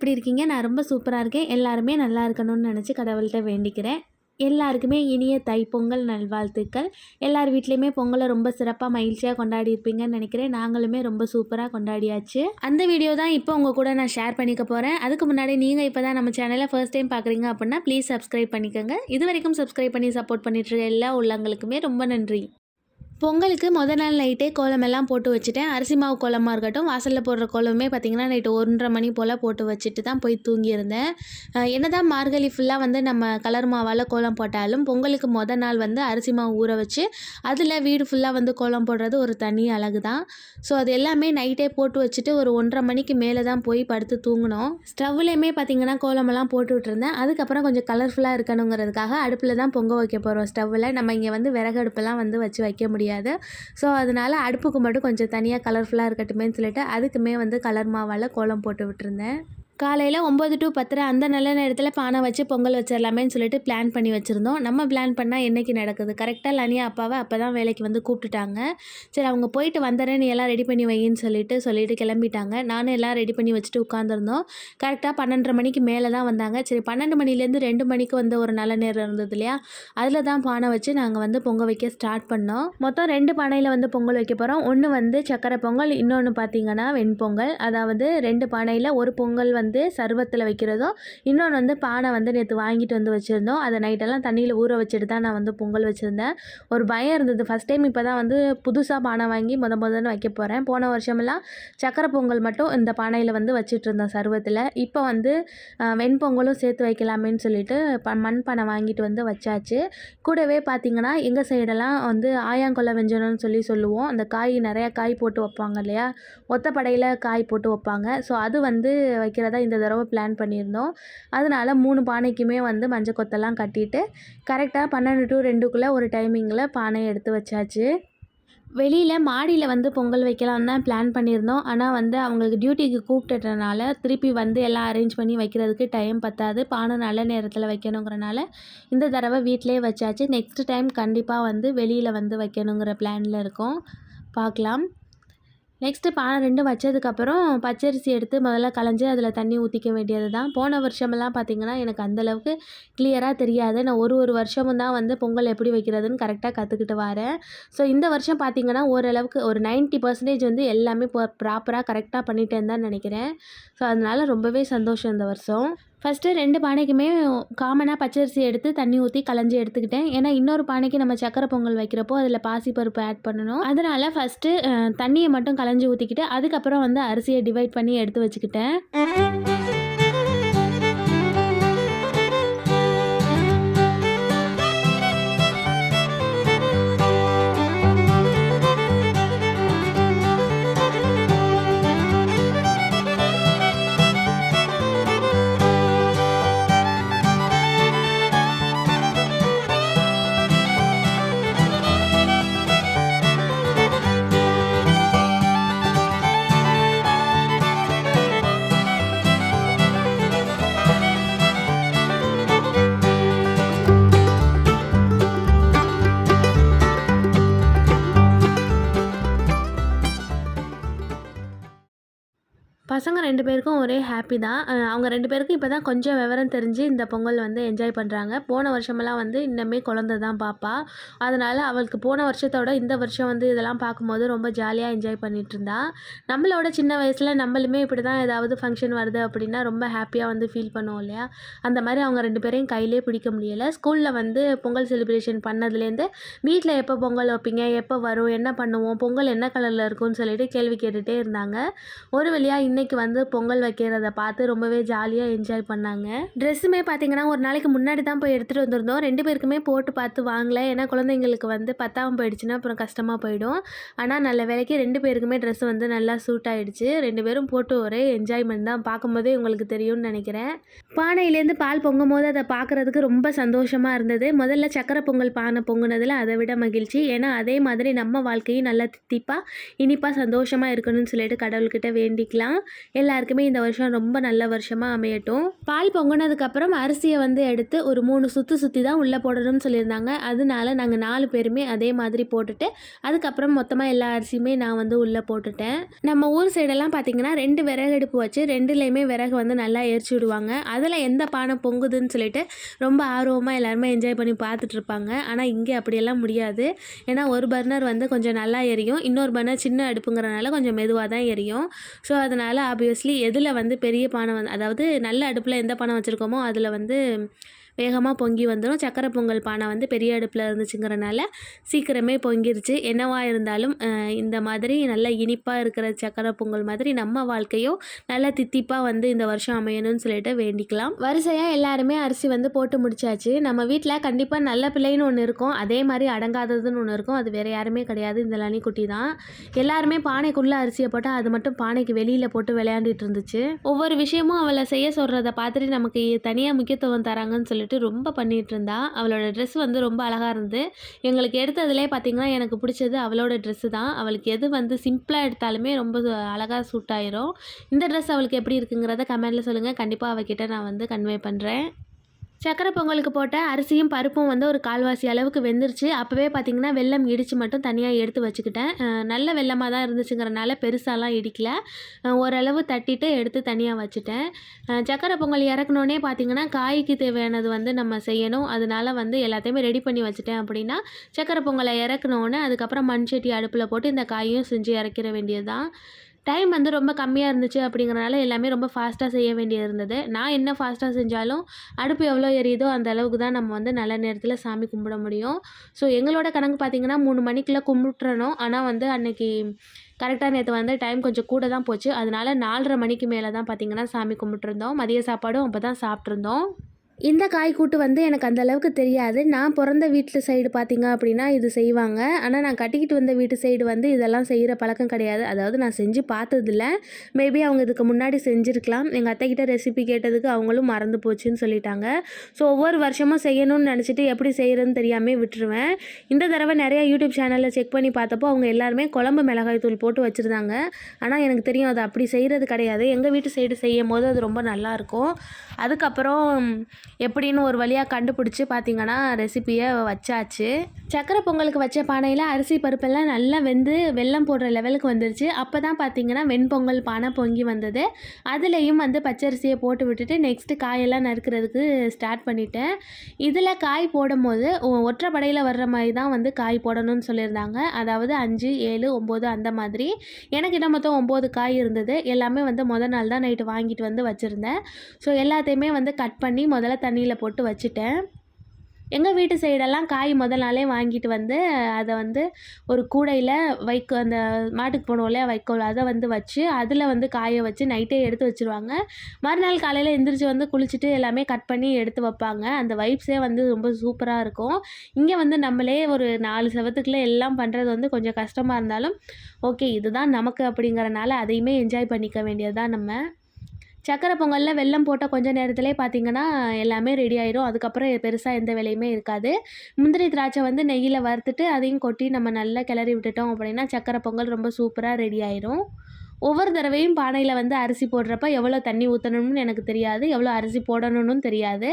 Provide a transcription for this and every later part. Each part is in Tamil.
எப்படி இருக்கீங்க? நான் ரொம்ப சூப்பராக இருக்கேன். எல்லாருமே நல்லா இருக்கணும்னு நினச்சி கடவுள்கிட்ட வேண்டிக்கிறேன். எல்லாருக்குமே இனிய தைப்பொங்கல் நல்வாழ்த்துக்கள். எல்லார் வீட்லேயுமே பொங்கலை ரொம்ப சிறப்பாக மகிழ்ச்சியாக கொண்டாடி இருப்பீங்கன்னு நினைக்கிறேன். நாங்களுமே ரொம்ப சூப்பராக கொண்டாடியாச்சு. அந்த வீடியோ தான் இப்போ உங்கள் கூட நான் ஷேர் பண்ணிக்க போகிறேன் அதுக்கு முன்னாடி நீங்கள் இப்போ தான் நம்ம சேனலை ஃபர்ஸ்ட் டைம் பார்க்குறீங்க அப்படின்னா ப்ளீஸ் சப்ஸ்கிரைப் பண்ணிக்கோங்க. இது வரைக்கும் சப்ஸ்கிரைப் பண்ணி சப்போர்ட் பண்ணிட்டு இருக்க எல்லா உள்ளங்களுக்குமே ரொம்ப நன்றி. பொங்கலுக்கு மொதல் நாள் நைட்டே கோலமெல்லாம் போட்டு வச்சுட்டேன். அரிசி மாவு கோலமாக இருக்கட்டும் வாசலில் போடுற கோலமே பார்த்திங்கன்னா நைட்டு ஒன்றரை மணி போல் போட்டு வச்சுட்டு தான் போய் தூங்கியிருந்தேன். என்ன என்னதான் மார்கழி ஃபுல்லாக வந்து நம்ம கலர் மாவால் கோலம் போட்டாலும் பொங்கலுக்கு மொதல் நாள் வந்து அரிசி மாவு ஊற வச்சு அதில் வீடு ஃபுல்லாக வந்து கோலம் போடுறது ஒரு தனி அழகு தான். ஸோ அது எல்லாமே நைட்டே போட்டு வச்சுட்டு ஒரு ஒன்றரை மணிக்கு மேலே தான் போய் படுத்து தூங்கினோம். ஸ்டவ்லேயுமே பார்த்திங்கன்னா கோலமெல்லாம் போட்டு விட்டுருந்தேன். அதுக்கப்புறம் கொஞ்சம் கலர்ஃபுல்லாக இருக்கணுங்கிறதுக்காக அடுப்பில் தான் பொங்க வைக்க போகிறோம் ஸ்டவ்வில். நம்ம இங்கே வந்து விறகு அடுப்பெல்லாம் வந்து வச்சு வைக்க முடியாது. ஸோ அதனால் அடுப்புக்கு மட்டும் கொஞ்சம் தனியாக கலர்ஃபுல்லாக இருக்கட்டுமேன்னு சொல்லிட்டு அதுக்குமே வந்து கலர் மாவால் கோலம் போட்டு விட்டுருந்தேன். காலையில் ஒம்பது டு பத்தரை அந்த நல்ல நேரத்தில் பானை வச்சு பொங்கல் வச்சிடலாமேன்னு சொல்லிட்டு பிளான் பண்ணி வச்சுருந்தோம். நம்ம பிளான் பண்ணால் என்னைக்கு நடக்குது? கரெக்டாக லனியா அப்பாவை அப்போ தான் வேலைக்கு வந்து கூப்பிட்டுட்டாங்க. சரி அவங்க போயிட்டு வந்துடுறேன் நீ எல்லாம் ரெடி பண்ணி வையின்னு சொல்லிட்டு சொல்லிட்டு கிளம்பிட்டாங்க. நானும் எல்லாம் ரெடி பண்ணி வச்சுட்டு உட்காந்துருந்தோம் கரெக்டாக பன்னெண்டரை மணிக்கு மேலே தான் வந்தாங்க. சரி பன்னெண்டு மணிலேருந்து ரெண்டு மணிக்கு வந்து ஒரு நல்ல நேரம் இருந்தது இல்லையா? அதில் தான் பானை வச்சு நாங்கள் வந்து பொங்கல் வைக்க ஸ்டார்ட் பண்ணோம். மொத்தம் ரெண்டு பானையில் வந்து பொங்கல் வைக்க போகிறோம் ஒன்று வந்து சக்கரை பொங்கல் இன்னொன்று பார்த்தீங்கன்னா வெண்பொங்கல் அதாவது ரெண்டு பானையில் ஒரு பொங்கல் வந்து வந்து சர்வத்தில் வைக்கிறதும் இன்னொன்று வந்து பானை வந்து நேற்று வாங்கிட்டு வந்து வச்சுருந்தோம். அதை நைட்டெல்லாம் தண்ணியில் ஊற வச்சுட்டு தான் நான் வந்து பொங்கல் வச்சுருந்தேன். ஒரு பயம் இருந்தது. ஃபஸ்ட் டைம் இப்போ தான் வந்து புதுசாக பானை வாங்கி முத முதன்னு வைக்க போகிறேன் போன வருஷமெல்லாம் சக்கரை பொங்கல் மட்டும் இந்த பானையில் வந்து வச்சுட்டு இருந்தோம் சர்வத்தில். இப்போ வந்து வெண்பொங்கலும் சேர்த்து வைக்கலாமேன்னு சொல்லிட்டு ப மண் பானை வாங்கிட்டு வந்து வச்சாச்சு. கூடவே பார்த்தீங்கன்னா எங்கள் சைடெல்லாம் வந்து ஆயாங்கொல்லை வெஞ்சனம்னு சொல்லி சொல்லுவோம். அந்த காய் நிறையா காய் போட்டு வைப்பாங்க இல்லையா? ஒத்தப்படையில் காய் போட்டு வைப்பாங்க. ஸோ அது வந்து வைக்கிறதா இந்த தடவை பிளான் பண்ணியிருந்தோம். அதனால மூணு பானைக்குமே வந்து மஞ்சள் கொத்தெல்லாம் கட்டிட்டு கரெக்டாக பன்னெண்டு டு ரெண்டுக்குள்ளே ஒரு டைமிங்கில் பானையை எடுத்து வச்சாச்சு. வெளியில் மாடியில் வந்து பொங்கல் வைக்கலாம் தான் பிளான் பண்ணியிருந்தோம். ஆனால் வந்து அவங்களுக்கு டியூட்டிக்கு கூப்பிட்டுட்டனால திருப்பி வந்து எல்லாம் அரேஞ்ச் பண்ணி வைக்கிறதுக்கு டைம் பத்தாது. பானை நல்ல நேரத்தில் வைக்கணுங்கிறனால இந்த தடவை வீட்டிலே வச்சாச்சு. நெக்ஸ்ட் டைம் கண்டிப்பாக வந்து வெளியில் வந்து வைக்கணுங்கிற பிளானில் இருக்கோம். பார்க்கலாம். நெக்ஸ்ட்டு பானை ரெண்டும் வச்சதுக்கப்புறம் பச்சரிசி எடுத்து முதல்ல கலைஞ்சி அதில் தண்ணி ஊற்றிக்க வேண்டியது தான் போன வருஷமெல்லாம் பார்த்திங்கன்னா எனக்கு அந்தளவுக்கு கிளியராக தெரியாது. நான் ஒரு ஒரு வருஷமும் தான் வந்து பொங்கல் எப்படி வைக்கிறதுன்னு கரெக்டாக கற்றுக்கிட்டு வரேன். ஸோ இந்த வருஷம் பார்த்திங்கன்னா ஓரளவுக்கு ஒரு 90% பர்சன்டேஜ் வந்து எல்லாமே ப்ராப்பராக கரெக்டாக பண்ணிட்டேன்னு தான் நினைக்கிறேன். ஸோ அதனால ரொம்பவே சந்தோஷம் இந்த வருஷம். ஃபஸ்ட்டு ரெண்டு பானைக்குமே காமனாக பச்சரிசி எடுத்து தண்ணி ஊற்றி கலைஞ்சி எடுத்துக்கிட்டேன். ஏன்னா இன்னொரு பானைக்கு நம்ம சக்கரை பொங்கல் வைக்கிறப்போ அதில் பாசிப்பருப்பு ஆட் பண்ணணும். அதனால் ஃபஸ்ட்டு தண்ணியை மட்டும் கலைஞ்சி ஊற்றிக்கிட்டு அதுக்கப்புறம் வந்து அரிசியை டிவைட் பண்ணி எடுத்து வச்சுக்கிட்டேன். பசங்க ரெண்டு பேருக்கும் ஒரே ஹாப்பி தான். அவங்க ரெண்டு பேருக்கும் இப்போ தான் கொஞ்சம் விவரம் தெரிஞ்சு இந்த பொங்கல் வந்து என்ஜாய் பண்ணுறாங்க போன வருஷமெல்லாம் வந்து இன்னமே குழந்த தான் பாப்பா. அதனால் அவளுக்கு போன வருஷத்தோட இந்த வருஷம் வந்து இதெல்லாம் பார்க்கும்போது ரொம்ப ஜாலியாக என்ஜாய் பண்ணிட்டு இருந்தா. நம்மளோட சின்ன வயசில் நம்மளுமே இப்படி தான் ஏதாவது ஃபங்க்ஷன் வருது அப்படின்னா ரொம்ப ஹாப்பியாக வந்து ஃபீல் பண்ணுவோம் இல்லையா? அந்த மாதிரி அவங்க ரெண்டு பேரையும் கையிலே பிடிக்க முடியலை. ஸ்கூலில் வந்து பொங்கல் செலிப்ரேஷன் பண்ணதுலேருந்து வீட்டில் எப்போ பொங்கல் வைப்பீங்க? எப்போ வரும்? என்ன பண்ணுவோம்? பொங்கல் என்ன கலரில் இருக்கும்னு சொல்லிட்டு கேள்வி கேட்டுகிட்டே இருந்தாங்க. ஒரு வழியாக இன்னைக்கு வந்து பொங்கல் வைக்கிறத பார்த்து ரொம்பவே ஜாலியாக என்ஜாய் பண்ணாங்க. ட்ரெஸ்ஸுமே பார்த்தீங்கன்னா ஒரு நாளைக்கு முன்னாடி தான் போய் எடுத்துகிட்டு வந்திருந்தோம். ரெண்டு பேருக்குமே போட்டு பார்த்து வாங்கல. ஏன்னா குழந்தைங்களுக்கு வந்து பத்தாமல் போயிடுச்சுன்னா அப்புறம் கஷ்டமாக போயிடும். ஆனால் நல்ல வேலைக்கு ரெண்டு பேருக்குமே ட்ரெஸ் வந்து நல்லா சூட் ஆகிடுச்சு ரெண்டு பேரும் போட்டு ஒரே என்ஜாய்மெண்ட் தான் பார்க்கும்போதே உங்களுக்கு தெரியும்னு நினைக்கிறேன். பானையிலேருந்து பால் பொங்கும் போது அதை பார்க்குறதுக்கு ரொம்ப சந்தோஷமாக இருந்தது. முதல்ல சக்கரை பொங்கல் பானை பொங்குனதில் அதை விட மகிழ்ச்சி. ஏன்னா அதே மாதிரி நம்ம வாழ்க்கையும் நல்லா தித்திப்பாக இனிப்பாக சந்தோஷமாக இருக்கணும்னு சொல்லிட்டு கடவுள்கிட்ட வேண்டிக்கலாம். எல்லாருக்குமே இந்த வருஷம் ரொம்ப நல்ல வருஷமாக அமையட்டும். பால் பொங்கினதுக்கப்புறம் அரிசியை வந்து எடுத்து ஒரு மூணு சுற்றி சுற்றி தான் உள்ளே போடணும்னு சொல்லியிருந்தாங்க. அதனால நாங்கள் நாலு பேருமே அதே மாதிரி போட்டுட்டு அதுக்கப்புறம் மொத்தமாக எல்லா அரிசியுமே நான் வந்து உள்ளே போட்டுட்டேன். நம்ம ஊர் சைடெல்லாம் பார்த்தீங்கன்னா ரெண்டு விறகு அடுப்பு வச்சு ரெண்டுலேயுமே விறகு வந்து நல்லா எரிச்சு விடுவாங்க. அதில் எந்த பானை பொங்குதுன்னு சொல்லிட்டு ரொம்ப ஆர்வமாக எல்லாருமே என்ஜாய் பண்ணி பார்த்துட்டு இருப்பாங்க. ஆனால் இங்கே அப்படியெல்லாம் முடியாது. ஏன்னா ஒரு பர்னர் வந்து கொஞ்சம் நல்லா எரியும். இன்னொரு பர்னர் சின்ன அடுப்புங்கிறனால கொஞ்சம் மெதுவாக தான் எரியும். ஸோ அதனால் ஆப்வியஸ்லி எதில் வந்து பெரிய பானை வந்து அதாவது நல்ல அடுப்பில் எந்த பானை வச்சுருக்கோமோ அதில் வந்து வேகமாக பொங்கி வந்துடும் சக்கரை பொங்கல் பானை வந்து பெரிய அடுப்பில் இருந்துச்சுங்கிறனால சீக்கிரமே பொங்கிருச்சு. என்னவா இருந்தாலும் இந்த மாதிரி நல்ல இனிப்பாக இருக்கிற சக்கரை பொங்கல் மாதிரி நம்ம வாழ்க்கையும் நல்ல தித்திப்பாக வந்து இந்த வருஷம் அமையணும்னு சொல்லிட்டு வேண்டிக்கலாம். வரிசையாக எல்லாருமே அரிசி வந்து போட்டு முடிச்சாச்சு. நம்ம வீட்டில் கண்டிப்பாக நல்ல பிள்ளைன்னு ஒன்று இருக்கும். அதே மாதிரி அடங்காததுன்னு ஒன்று இருக்கும். அது வேறு யாருமே கிடையாது. இந்த லனிக்குட்டி தான். எல்லாருமே பானைக்குள்ளே அரிசியை போட்டால் அது மட்டும் பானைக்கு வெளியில் போட்டு விளையாண்டுட்டு இருந்துச்சு. ஒவ்வொரு விஷயமும் அவளை செய்ய சொல்கிறத பார்த்துட்டு நமக்கு தனியாக முக்கியத்துவம் தராங்கன்னு சொல்லிட்டு ரொம்ப பண்ணிகிட்டு இருந்தா அவளோட ட்ரெஸ் வந்து ரொம்ப அழகாக இருந்தது. எங்களுக்கு எடுத்ததுலேயே பார்த்தீங்கன்னா எனக்கு பிடிச்சது அவளோட ட்ரெஸ்ஸு தான். அவளுக்கு எது வந்து சிம்பிளாக எடுத்தாலுமே ரொம்ப அழகாக சூட் ஆயிரும். இந்த ட்ரெஸ் அவளுக்கு எப்படி இருக்குங்கிறத கமெண்ட்டில் சொல்லுங்கள் கண்டிப்பாக அவகிட்ட நான் வந்து கன்வே பண்ணுறேன் சக்கரை பொங்கலுக்கு போட்ட அரிசியும் பருப்பும் வந்து ஒரு கால்வாசி அளவுக்கு வெந்துருச்சு. அப்போவே பார்த்தீங்கன்னா வெல்லம் இடித்து மட்டும் தனியாக எடுத்து வச்சுக்கிட்டேன். நல்ல வெள்ளமாக தான் இருந்துச்சுங்கிறனால பெருசாலாம் இடிக்கல. ஓரளவு தட்டிட்டு எடுத்து தனியாக வச்சுட்டேன். சக்கரை பொங்கல் இறக்கணுன்னே பார்த்தீங்கன்னா காய்க்கு தேவையானது வந்து நம்ம செய்யணும். அதனால வந்து எல்லாத்தையுமே ரெடி பண்ணி வச்சுட்டேன் அப்படின்னா சக்கரை பொங்கலை இறக்கணுன்னு அதுக்கப்புறம் மண் சட்டி அடுப்பில் போட்டு இந்த காயும் செஞ்சு இறக்கிற வேண்டியது தான் டைம் வந்து ரொம்ப கம்மியாக இருந்துச்சு அப்படிங்கிறனால எல்லாமே ரொம்ப ஃபாஸ்ட்டாக செய்ய வேண்டியது இருந்தது நான் என்ன ஃபாஸ்ட்டாக செஞ்சாலும் அடுப்பு எவ்வளோ எரியுதோ அந்த அளவுக்கு தான் நம்ம வந்து நல்ல நேரத்தில் சாமி கும்பிட முடியும். ஸோ எங்களோட கணக்கு பார்த்திங்கன்னா மூணு மணிக்குள்ளே கும்பிட்டுறணும். ஆனால் வந்து அன்னைக்கு கரெக்டாக நேற்று வந்து டைம் கொஞ்சம் கூட தான் போச்சு. அதனால நாலரை மணிக்கு மேலே தான் பார்த்திங்கன்னா சாமி கும்பிட்டுருந்தோம். மதிய சாப்பாடும் அப்போ தான் சாப்பிட்ருந்தோம் இந்த காய் கூட்டு வந்து எனக்கு அந்த அளவுக்கு தெரியாது. நான் பிறந்த வீட்டு சைடு பார்த்தீங்க அப்படின்னா இது செய்வாங்க. ஆனால் நான் கட்டிக்கிட்டு வந்த வீட்டு சைடு வந்து இதெல்லாம் செய்கிற பழக்கம் கிடையாது. அதாவது நான் செஞ்சு பார்த்ததில்ல. மேபி அவங்க இதுக்கு முன்னாடி செஞ்சுருக்கலாம். எங்கள் அத்தைக்கிட்ட ரெசிபி கேட்டதுக்கு அவங்களும் மறந்து போச்சுன்னு சொல்லிட்டாங்க. ஸோ ஒவ்வொரு வருஷமும் செய்யணும்னு நினச்சிட்டு எப்படி செய்கிறதுன்னு தெரியாமல் விட்டுருவேன். இந்த தடவை நிறையா யூடியூப் சேனலில் செக் பண்ணி பார்த்தப்போ அவங்க எல்லாருமே குழம்பு மிளகாய் தூள் போட்டு வச்சுருந்தாங்க. ஆனால் எனக்கு தெரியும் அது அப்படி செய்கிறது கிடையாது. எங்கள் வீட்டு சைடு செய்யும் போது அது ரொம்ப நல்லாயிருக்கும் அதுக்கப்புறம் எப்படின்னு ஒரு வழியாக கண்டுபிடிச்சி பார்த்தீங்கன்னா ரெசிப்பியை வச்சாச்சு. சக்கரை பொங்கலுக்கு வச்ச பானையில் அரிசி பருப்பெல்லாம் நல்லா வெந்து வெல்லம் போடுற லெவலுக்கு வந்துருச்சு. அப்போ தான் பார்த்தீங்கன்னா வெண்பொங்கல் பானை பொங்கி வந்தது. அதுலேயும் வந்து பச்சரிசியை போட்டு விட்டுட்டு நெக்ஸ்ட்டு காயெல்லாம் நறுக்கிறதுக்கு ஸ்டார்ட் பண்ணிட்டேன். இதில் காய் போடும்போது ஒ- ஒற்றைப்படையில் வர்ற மாதிரி தான் வந்து காய் போடணும்னு சொல்லியிருந்தாங்க. அதாவது அஞ்சு ஏழு ஒம்பது அந்த மாதிரி. எனக்கு என்ன மொத்தம் ஒம்பது காய் இருந்தது. எல்லாமே வந்து முத நாள் தான் நைட்டு வாங்கிட்டு வந்து வச்சுருந்தேன். ஸோ எல்லாத்தையுமே வந்து கட் பண்ணி முதல்ல தண்ணியில் போட்டு வச்சுட்டேன். எங்கள் வீட்டு சைடெல்லாம் காய் முதல் நாளே வாங்கிட்டு வந்து அதை வந்து ஒரு கூடையில் வைக்கோ அந்த மாட்டுக்கு போனோம்ல வைக்கோல் அதை வந்து வச்சு அதில் வந்து காய வச்சு நைட்டே எடுத்து வச்சுருவாங்க. மறுநாள் காலையில் எந்திரிச்சு வந்து குளிச்சுட்டு எல்லாமே கட் பண்ணி எடுத்து வைப்பாங்க. அந்த வைப்ஸே வந்து ரொம்ப சூப்பராக இருக்கும். இங்கே வந்து நம்மளே ஒரு நாலு செவத்துக்குள்ளே எல்லாம் பண்ணுறது வந்து கொஞ்சம் கஷ்டமாக இருந்தாலும் ஓகே இதுதான் நமக்கு அப்படிங்கிறனால அதையுமே என்ஜாய் பண்ணிக்க வேண்டியது தான் நம்ம. சக்கரை பொங்கலில் வெல்லம் போட்ட கொஞ்ச நேரத்திலே பார்த்தீங்கன்னா எல்லாமே ரெடி ஆயிரும். அதுக்கப்புறம் பெருசாக எந்த வேலையுமே இருக்காது. முந்திரி திராட்சை வந்து நெய்யில் வறுத்துட்டு அதையும் கொட்டி நம்ம நல்லா கிளறி விட்டுட்டோம் அப்படின்னா சக்கரை பொங்கல் ரொம்ப சூப்பராக ரெடி ஆயிரும். ஒவ்வொரு தடவையும் பானையில் வந்து அரிசி போடுறப்ப எவ்வளோ தண்ணி ஊற்றணும்னு எனக்கு தெரியாது எவ்வளோ அரிசி போடணும்னு தெரியாது.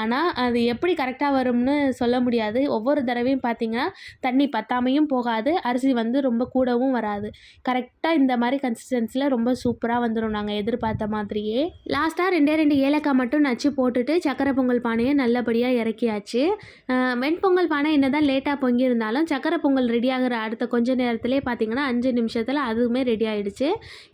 ஆனால் அது எப்படி கரெக்டாக வரும்னு சொல்ல முடியாது. ஒவ்வொரு தடவையும் பார்த்தீங்கன்னா தண்ணி பத்தாமையும் போகாது அரிசி வந்து ரொம்ப கூடவும் வராது. கரெக்டாக இந்த மாதிரி கன்சிஸ்டன்சியில் ரொம்ப சூப்பராக வந்துடும் நாங்கள் எதிர்பார்த்த மாதிரியே. லாஸ்ட்டாக ரெண்டே ரெண்டு ஏலக்காய் மட்டும் நச்சு போட்டுட்டு சக்கரை பொங்கல் பானையை நல்லபடியாக இறக்கியாச்சு. வெண்பொங்கல் பானை என்ன தான் லேட்டாக பொங்கியிருந்தாலும் சக்கரை பொங்கல் ரெடி ஆகிற அடுத்த கொஞ்ச நேரத்திலே பார்த்தீங்கன்னா அஞ்சு நிமிஷத்தில் அதுவுமே ரெடி ஆகிடுச்சு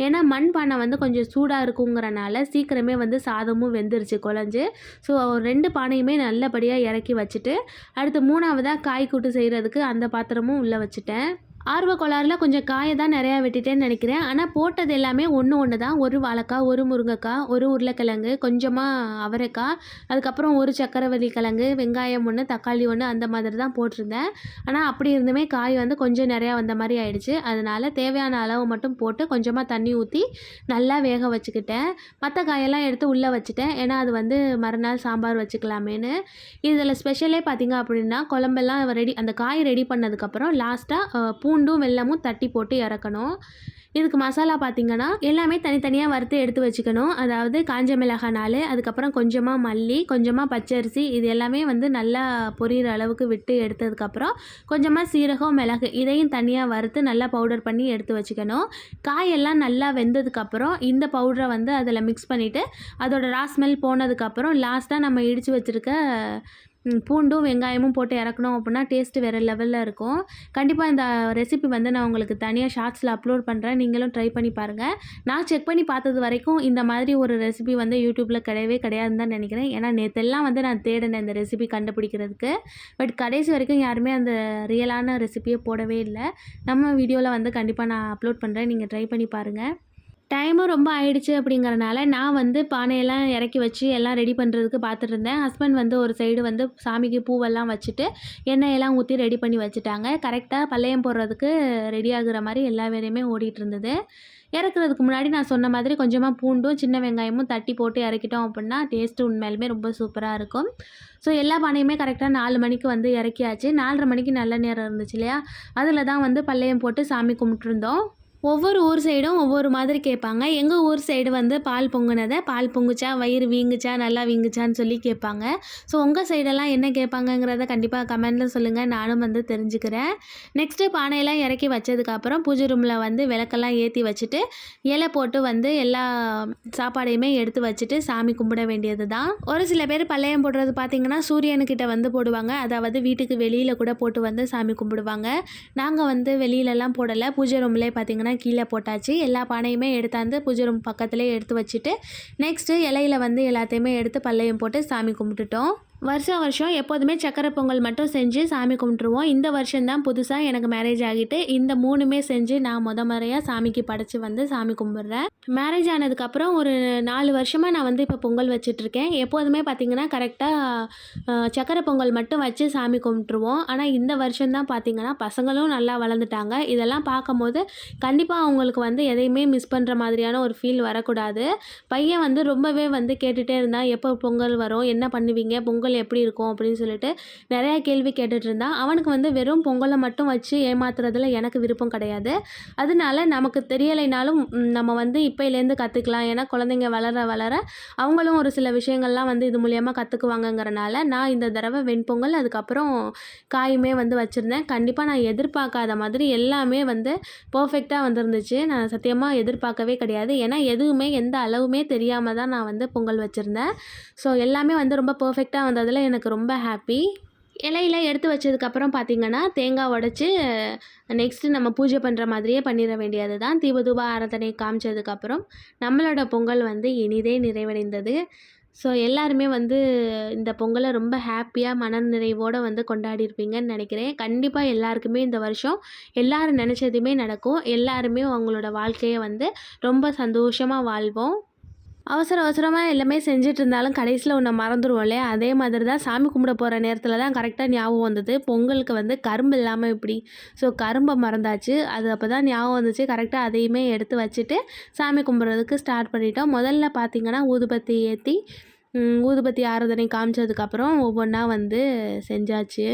ஏன்னா மண் பானை வந்து கொஞ்சம் சூடாக இருக்குங்கிறனால சீக்கிரமே வந்து சாதமும் வெந்துருச்சு குழஞ்சு. ஸோ ரெண்டு பானையுமே நல்லபடியாக இறக்கி வச்சுட்டு அடுத்து மூணாவதாக காய் கூட்டு செய்கிறதுக்கு அந்த பாத்திரமும் உள்ளே வச்சுட்டேன். ஆர்வ கோளாறுல கொஞ்சம் காயை தான் நிறையா வெட்டிட்டேன்னு நினைக்கிறேன். ஆனால் போட்டது எல்லாமே ஒன்று ஒன்று தான். ஒரு வாழைக்காய் ஒரு முருங்கைக்காய் ஒரு உருளைக்கிழங்கு கொஞ்சமாக அவரைக்காய் அதுக்கப்புறம் ஒரு சக்கரவள்ளி கிழங்கு வெங்காயம் ஒன்று தக்காளி ஒன்று அந்த மாதிரி தான் போட்டிருந்தேன். ஆனால் அப்படி இருந்துமே காய் வந்து கொஞ்சம் நிறையா வந்த மாதிரி ஆயிடுச்சு. அதனால் தேவையான அளவு மட்டும் போட்டு கொஞ்சமாக தண்ணி ஊற்றி நல்லா வேக வச்சுக்கிட்டேன். மற்ற காயெல்லாம் எடுத்து உள்ளே வச்சுட்டேன். ஏன்னா அது வந்து மறுநாள் சாம்பார் வச்சுக்கலாமேன்னு. இதில் ஸ்பெஷலே பார்த்திங்க அப்படின்னா குழம்பெல்லாம் ரெடி அந்த காய் ரெடி பண்ணதுக்கப்புறம் லாஸ்ட்டாக பூ பூண்டும் வெல்லமும் தட்டி போட்டு இறக்கணும். இதுக்கு மசாலா பார்த்திங்கன்னா எல்லாமே தனித்தனியாக வறுத்து எடுத்து வச்சுக்கணும். அதாவது காஞ்ச மிளகாய் நாள் அதுக்கப்புறம் கொஞ்சமாக மல்லி கொஞ்சமாக பச்சரிசி இது எல்லாமே வந்து நல்லா பொரியிற அளவுக்கு விட்டு எடுத்ததுக்கப்புறம் கொஞ்சமாக சீரகம் மிளகு இதையும் தனியாக வறுத்து நல்லா பவுடர் பண்ணி எடுத்து வச்சுக்கணும். காயெல்லாம் நல்லா வெந்ததுக்கப்புறம் இந்த பவுடரை வந்து அதில் மிக்ஸ் பண்ணிவிட்டு அதோட ரா ஸ்மெல் போனதுக்கப்புறம் லாஸ்ட்டாக நம்ம இடித்து வச்சுருக்க பூண்டும் வெங்காயமும் போட்டு இறக்கணும் அப்படின்னா டேஸ்ட்டு வேறு லெவலில் இருக்கும். கண்டிப்பாக இந்த ரெசிபி வந்து நான் உங்களுக்கு தனியாக ஷார்ட்ஸில் அப்லோட் பண்ணுறேன் நீங்களும் ட்ரை பண்ணி பாருங்கள் நான் செக் பண்ணி பார்த்தது வரைக்கும் இந்த மாதிரி ஒரு ரெசிபி வந்து யூடியூப்பில் கிடையவே கிடையாதுன்னு தான் நினைக்கிறேன். ஏன்னா நேற்றெல்லாம் வந்து நான் தேடினேன் இந்த ரெசிபி கண்டுபிடிக்கிறதுக்கு. பட் கடைசி வரைக்கும் யாருமே அந்த ரியலான ரெசிபியை போடவே இல்லை. நம்ம வீடியோவில் வந்து கண்டிப்பாக நான் அப்லோட் பண்ணுறேன் நீங்கள் ட்ரை பண்ணி பாருங்கள் டைமும் ரொம்ப ஆயிடுச்சு அப்படிங்கறனால நான் வந்து பானையெல்லாம் இறக்கி வச்சு எல்லாம் ரெடி பண்ணுறதுக்கு பார்த்துட்டு இருந்தேன் ஹஸ்பண்ட் வந்து ஒரு சைடு வந்து சாமிக்கு பூவெல்லாம் வச்சுட்டு எண்ணெயெல்லாம் ஊற்றி ரெடி பண்ணி வச்சுட்டாங்க. கரெக்டாக பல்லையம் போடுறதுக்கு ரெடி ஆகுற மாதிரி எல்லா வேலையுமே ஓடிட்டு இருந்தது இறக்குறதுக்கு முன்னாடி நான் சொன்ன மாதிரி கொஞ்சமாக பூண்டும் சின்ன வெங்காயமும் தட்டி போட்டு இறக்கிட்டோம் அப்படின்னா டேஸ்ட்டு உண்மையிலுமே ரொம்ப சூப்பராக இருக்கும். ஸோ எல்லா பானையுமே கரெக்டாக நாலு மணிக்கு வந்து இறக்கியாச்சு. நாலரை மணிக்கு நல்ல நேரம் இருந்துச்சு இல்லையா? அதில் தான் வந்து பல்லையம் போட்டு சாமி கும்பிட்டுருந்தோம். ஒவ்வொரு ஊர் சைடும் ஒவ்வொரு மாதிரி கேட்பாங்க. எங்கள் ஊர் சைடு வந்து பால் பொங்குனதை பால் பொங்குச்சா வயிறு வீங்குச்சா நல்லா வீங்குச்சான்னு சொல்லி கேட்பாங்க. ஸோ உங்கள் சைடெல்லாம் என்ன கேட்பாங்கங்கிறத கண்டிப்பாக கமெண்டில் சொல்லுங்கள் நானும் வந்து தெரிஞ்சுக்கிறேன். நெக்ஸ்ட்டு பானையெல்லாம் இறக்கி வச்சதுக்கப்புறம் பூஜை ரூமில் வந்து விளக்கெல்லாம் ஏற்றி வச்சுட்டு இலை போட்டு வந்து எல்லா சாப்பாடையுமே எடுத்து வச்சுட்டு சாமி கும்பிட வேண்டியது தான் ஒரு சில பேர் பள்ளையம் போடுறது பார்த்திங்கன்னா சூரியனுக்கிட்ட வந்து போடுவாங்க. அதாவது வீட்டுக்கு வெளியில் கூட போட்டு வந்து சாமி கும்பிடுவாங்க. நாங்கள் வந்து வெளியிலலாம் போடலை. பூஜை ரூம்லேயே பார்த்திங்கன்னா கீழே போட்டாச்சு. எல்லா பானையுமே எடுத்தாந்து பூஜை ரூம் பக்கத்துலேயே எடுத்து வச்சுட்டு நெக்ஸ்ட்டு இலையில வந்து எல்லாத்தையுமே எடுத்து பல்லையும் போட்டு சாமி கும்பிட்டுட்டோம். வருஷம் வருஷம் எப்போதுமே சக்கரை பொங்கல் மட்டும் செஞ்சு சாமி கும்பிட்ருவோம் இந்த வருஷம்தான் புதுசாக எனக்கு மேரேஜ் ஆகிட்டு இந்த மூணுமே செஞ்சு நான் முத முறையாக சாமிக்கு படைச்சி வந்து சாமி கும்பிட்றேன். மேரேஜ் ஆனதுக்கப்புறம் ஒரு நாலு வருஷமாக நான் வந்து இப்போ பொங்கல் வச்சிட்ருக்கேன் எப்போதுமே பார்த்திங்கன்னா கரெக்டாக சக்கரை பொங்கல் மட்டும் வச்சு சாமி கும்பிட்ருவோம் ஆனால் இந்த வருஷம்தான் பார்த்திங்கன்னா பசங்களும் நல்லா வளர்ந்துட்டாங்க. இதெல்லாம் பார்க்கும்போது கண்டிப்பாக அவங்களுக்கு வந்து எதையுமே மிஸ் பண்ணுற மாதிரியான ஒரு ஃபீல் வரக்கூடாது. பையன் வந்து ரொம்பவே வந்து கேட்டுகிட்டே இருந்தால் எப்போ பொங்கல் வரும் என்ன பண்ணுவீங்க? பொங்கல் எப்படி இருக்கும் அப்படின்னு சொல்லிட்டு நிறையா கேள்வி கேட்டுட்டு இருந்தான் அவனுக்கு வந்து வெறும் பொங்கலை மட்டும் வச்சு ஏமாத்துறதுல எனக்கு விருப்பம் கிடையாது. அதனால நமக்கு தெரியலைனாலும் நம்ம வந்து இப்போலேருந்து கற்றுக்கலாம் ஏன்னா குழந்தைங்க வளர வளர அவங்களும் ஒரு சில விஷயங்கள்லாம் வந்து இது மூலியமாக கற்றுக்குவாங்கங்கிறனால நான் இந்த தடவை வெண்பொங்கல் அதுக்கப்புறம் காயுமே வந்து வச்சுருந்தேன். கண்டிப்பாக நான் எதிர்பார்க்காத மாதிரி எல்லாமே வந்து பர்ஃபெக்டாக வந்திருந்துச்சு. நான் சத்தியமாக எதிர்பார்க்கவே கிடையாது. ஏன்னா எதுவுமே எந்த அளவுமே தெரியாமல் தான் நான் வந்து பொங்கல் வச்சுருந்தேன். ஸோ எல்லாமே வந்து ரொம்ப பர்ஃபெக்டாக வந்ததில் எனக்கு ரொம்ப ஹாப்பி இலையில எடுத்து வச்சதுக்கப்புறம் பார்த்தீங்கன்னா தேங்காய் உடச்சி நெக்ஸ்ட்டு நம்ம பூஜை பண்ணுற மாதிரியே பண்ணிட வேண்டியது தான் தீபதூப ஆராதனை காமிச்சதுக்கப்புறம் நம்மளோட பொங்கல் வந்து இனிதே நிறைவடைந்தது. ஸோ எல்லாருமே வந்து இந்த பொங்கலை ரொம்ப ஹாப்பியாக மன நிறைவோடு வந்து கொண்டாடிருப்பீங்கன்னு நினைக்கிறேன். கண்டிப்பாக எல்லாருக்குமே இந்த வருஷம் எல்லாரும் நினச்சதுமே நடக்கும். எல்லாருமே அவங்களோட வாழ்க்கையை வந்து ரொம்ப சந்தோஷமாக வாழ்வோம். அவசர அவசரமாக எல்லாமே செஞ்சுட்டு இருந்தாலும் கடைசியில் ஒன்று மறந்துடுவோம் இல்லையா? அதே மாதிரி தான் சாமி கும்பிட போகிற நேரத்தில் தான் கரெக்டாக ஞாபகம் வந்தது. பொங்கலுக்கு வந்து கரும்பு இல்லாமல் இப்படி. ஸோ கரும்பை மறந்தாச்சு. அது அப்போ தான் ஞாபகம் வந்துச்சு. கரெக்டாக அதையுமே எடுத்து வச்சுட்டு சாமி கும்பிட்றதுக்கு ஸ்டார்ட் பண்ணிட்டோம். முதல்ல பார்த்தீங்கன்னா ஊதுபத்தி ஏற்றி ஊதுபத்தி ஆராதனை காமிச்சதுக்கப்புறம் ஒவ்வொன்றா வந்து செஞ்சாச்சு.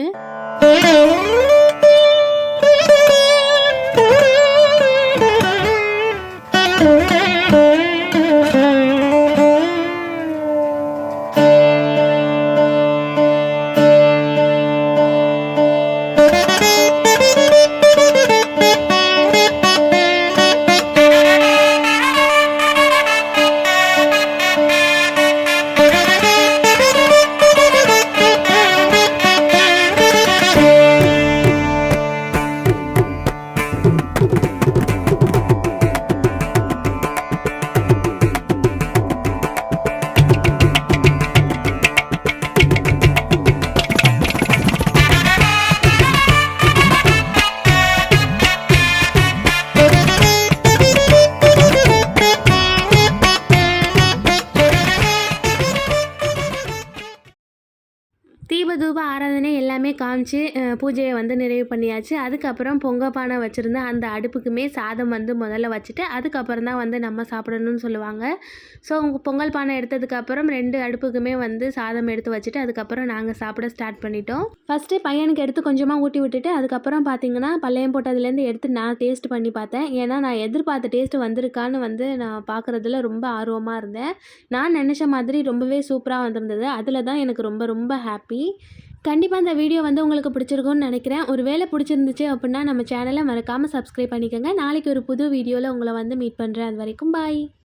காமிச்சு பூஜையை வந்து நிறைவு பண்ணியாச்சு. அதுக்கப்புறம் பொங்க பானை வச்சுருந்த அந்த அடுப்புக்குமே சாதம் வந்து முதல்ல வச்சுட்டு அதுக்கப்புறம் தான் வந்து நம்ம சாப்பிடணும்னு சொல்லுவாங்க. ஸோ பொங்கல் பானை எடுத்ததுக்கப்புறம் ரெண்டு அடுப்புக்குமே வந்து சாதம் எடுத்து வச்சுட்டு அதுக்கப்புறம் நாங்கள் சாப்பிட ஸ்டார்ட் பண்ணிட்டோம். ஃபஸ்ட்டு பையனுக்கு எடுத்து கொஞ்சமாக ஊட்டி விட்டுட்டு அதுக்கப்புறம் பார்த்தீங்கன்னா பள்ளையம் போட்டதுலேருந்து எடுத்து நான் டேஸ்ட் பண்ணி பார்த்தேன். ஏன்னா நான் எதிர்பார்த்த டேஸ்ட் வந்திருக்கான்னு வந்து நான் பார்க்குறதுல ரொம்ப ஆர்வமாக இருந்தேன். நான் நினச்ச மாதிரி ரொம்பவே சூப்பராக வந்திருந்தது. அதில் தான் எனக்கு ரொம்ப ரொம்ப ஹாப்பி கண்டிப்பாக இந்த வீடியோ வந்து உங்களுக்கு பிடிச்சிருக்கும்னு நினைக்கிறேன். ஒரு வேலை பிடிச்சிருந்துச்சு அப்படின்னா நம்ம சேனலை மறக்காமல் சப்ஸ்கிரைப் பண்ணிக்கோங்க. நாளைக்கு ஒரு புது வீடியோவில் உங்களை வந்து மீட் பண்ணுறேன் அது வரைக்கும் பாய்